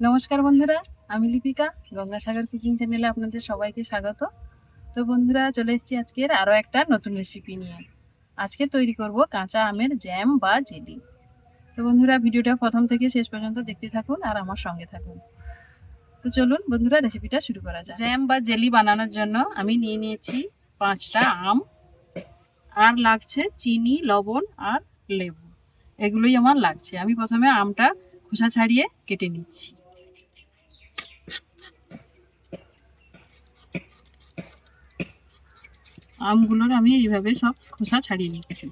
নমস্কার বন্ধুরা, আমি লিপিকা, গঙ্গাসাগর কুকিং চ্যানেলে আপনাদের সবাইকে স্বাগত। তো বন্ধুরা, চলে এসেছি আজকের আরও একটা নতুন রেসিপি নিয়ে। আজকে তৈরি করব কাঁচা আমের জ্যাম বা জেলি তো বন্ধুরা, ভিডিওটা প্রথম থেকে শেষ পর্যন্ত দেখতে থাকুন আর আমার সঙ্গে থাকুন। তো চলুন বন্ধুরা রেসিপিটা শুরু করা যায় জ্যাম বা জেলি বানানোর জন্য আমি নিয়ে নিয়েছি পাঁচটা আম, আর লাগছে চিনি, লবণ আর লেবু। এগুলোই আমার লাগছে। আমি প্রথমে আমটা খোসা ছাড়িয়ে কেটে নিচ্ছি। আমগুলোর আমি এইভাবে সব খোসা ছাড়িয়ে নিচ্ছি।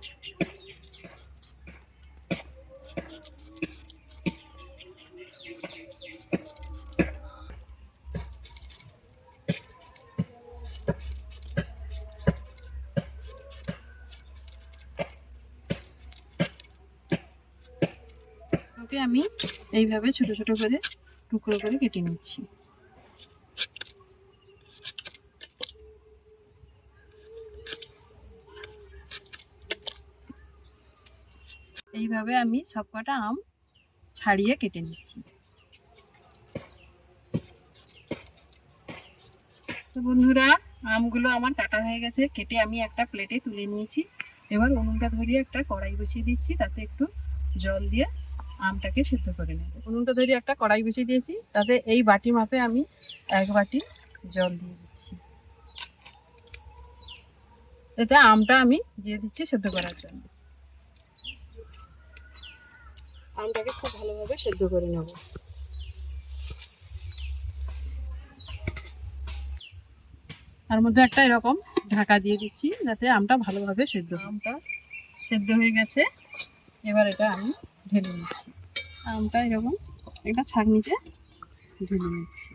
আমি এইভাবে ছোট ছোট করে টুকরো করে কেটে নিচ্ছি। এইভাবে আমি সবকটা আম ছাড়িয়ে কেটে নিচ্ছি। তো বন্ধুরা, আমগুলো আমার কাটা হয়ে গেছে। কেটে আমি একটা প্লেটে তুলে নিয়েছি। এবার উনুনটা ধরিয়ে একটা কড়াই বসিয়ে দিচ্ছি। তাতে একটু জল দিয়ে আমটাকে সেদ্ধ করে নেব। উনুনটা ধরিয়ে একটা কড়াই বসিয়ে দিয়েছি। তাতে এই বাটি মাপে আমি এক বাটি জল দিয়ে দিচ্ছি। এতে আমটা আমি দিয়ে দিচ্ছি সেদ্ধ করার জন্য। আমটাকে খুব ভালোভাবে সেদ্ধ করে নেব। তার মধ্যে একটা এরকম ঢাকা দিয়ে দিচ্ছি যাতে আমটা ভালোভাবে সেদ্ধ আমটা সেদ্ধ হয়ে গেছে। এবার এটা আমি ঢেলে নিচ্ছি। আমটা এরকম একটা ছাঁকনিতে ঢেলে নিচ্ছি।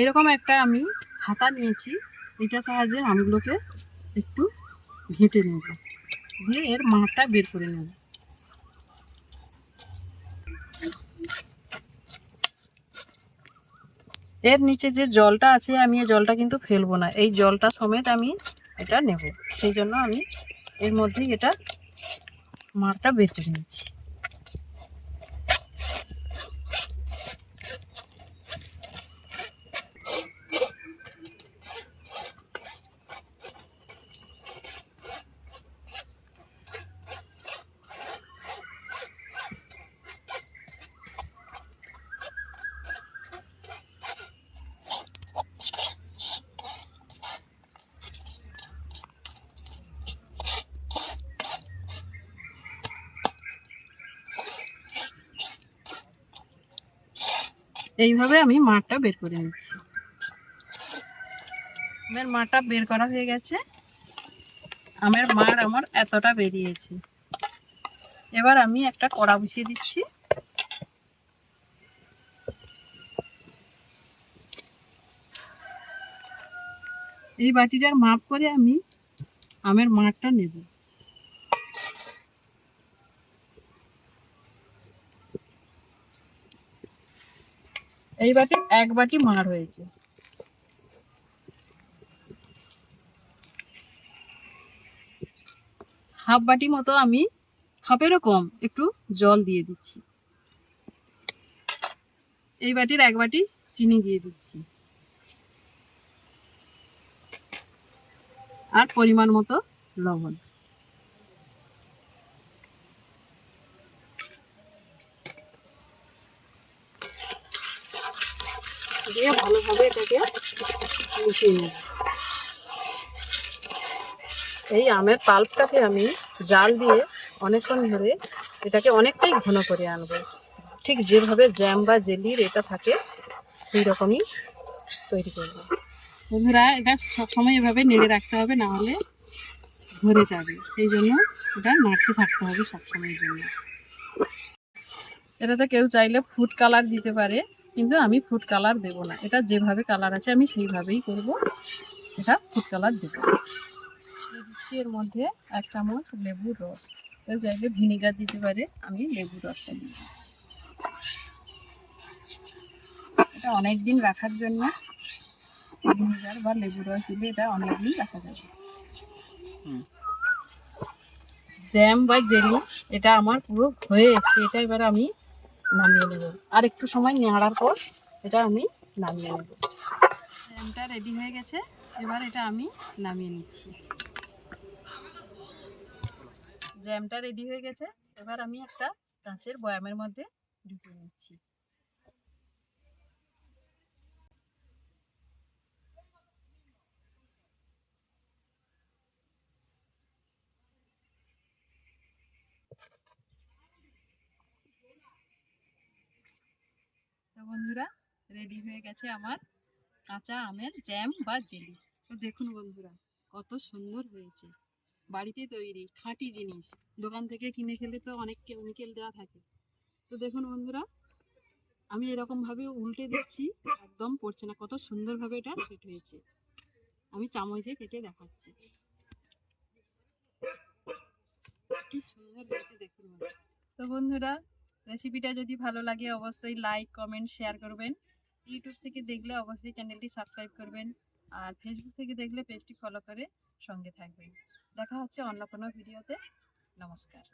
এরকম একটা আমি হাতা নিয়েছি। এটা সাহায্যে আমগুলোকে একটু ঘেঁটে নেব। দিয়ে এর মাটা বের করে নেব। এর নিচে যে জলটা আছে, আমি এই জলটা কিন্তু ফেলব না। এই জলটা সমেত আমি এটা নেব। সেই জন্য আমি এর মধ্যেই এটা মাঠটা বের করে নিচ্ছি। এইভাবে আমি মাঠটা বের করে নিচ্ছি। আমার মাঠটা বের করা হয়ে গেছে। আমার মার আমার এতটা বেরিয়েছে। এবার আমি একটা কড়া বসিয়ে দিচ্ছি। এই বাটিটার মাপ করে আমি আমের মাঠটা নেব। এই বাটি এক বাটি মার হয়েছে। হাফ বাটি মতো আমি হাফেরও কম একটু জল দিয়ে দিচ্ছি। এই বাটির এক বাটি চিনি দিয়ে দিচ্ছি। আর পরিমাণ মতো লবণ। দিয়ে ভালোভাবে এটাকে মিশিয়ে নেব এই আমের পাল্পটাকে আমি জাল দিয়ে অনেকক্ষণ ধরে এটাকে অনেকটাই ঘন করে আনব। ঠিক যেভাবে জ্যাম বা জেলির এটা থাকে সেই রকমই তৈরি করব। বন্ধুরা, এটা সবসময় এভাবে নেড়ে রাখতে হবে, না হলে ধরে যাবে। সেই জন্য এটা নাড়তে থাকতে হবে সবসময়ের জন্য। এটাতে কেউ চাইলে ফুড কালার দিতে পারে। কিন্তু আমি ফুড কালার দেব না। এটা যেভাবে কালার আছে আমি সেইভাবেই করব। এটা ফুড কালার দেবো। দিচ্ছি এর মধ্যে এক চামচ লেবুর রস। কেউ চাইলে ভিনিগার দিতে পারে আমি লেবুর রসটা দিই। এটা অনেক দিন রাখার জন্য ভিনিগার বা লেবুর রস দিলে এটা অনেক দিন রাখা যাবে। জ্যাম বা জেলি এটা আমার পুরো হয়ে এসছে। এটা এবার আমি নামিয়ে নেব। আর একটু সময় নেড়ার পর এটা আমি নামিয়ে নেব। জ্যামটা রেডি হয়ে গেছে। এবার এটা আমি নামিয়ে নিচ্ছি। জ্যামটা রেডি হয়ে গেছে। এবার আমি একটা কাঁচের বয়ামের মধ্যে ঢুকিয়ে নিচ্ছি। বন্ধুরা রেডি হয়ে গেছে আমার কাঁচা আমের জ্যাম বা জেলি তো দেখুন বন্ধুরা, কত সুন্দর হয়েছে। বাড়িতে তৈরি খাঁটি জিনিস, দোকান থেকে কিনে খেলে তো অনেক কেমিক্যাল দেওয়া থাকে। তো দেখুন বন্ধুরা, আমি এরকম ভাবে উল্টে দিচ্ছি, একদম পড়ছে না, কত সুন্দরভাবে এটা সেট হয়েছে। আমি চামচে কেটে দেখাচ্ছি। কি সুন্দর দেখুন তো বন্ধুরা রেসিপিটা যদি ভালো লাগে, অবশ্যই লাইক কমেন্ট শেয়ার করবেন। ইউটিউব থেকে দেখলে অবশ্যই চ্যানেলটি সাবস্ক্রাইব করবেন। আর ফেসবুক থেকে দেখলে পেজটি ফলো করে সঙ্গে থাকবেন। দেখা হচ্ছে অন্য কোনো ভিডিওতে নমস্কার।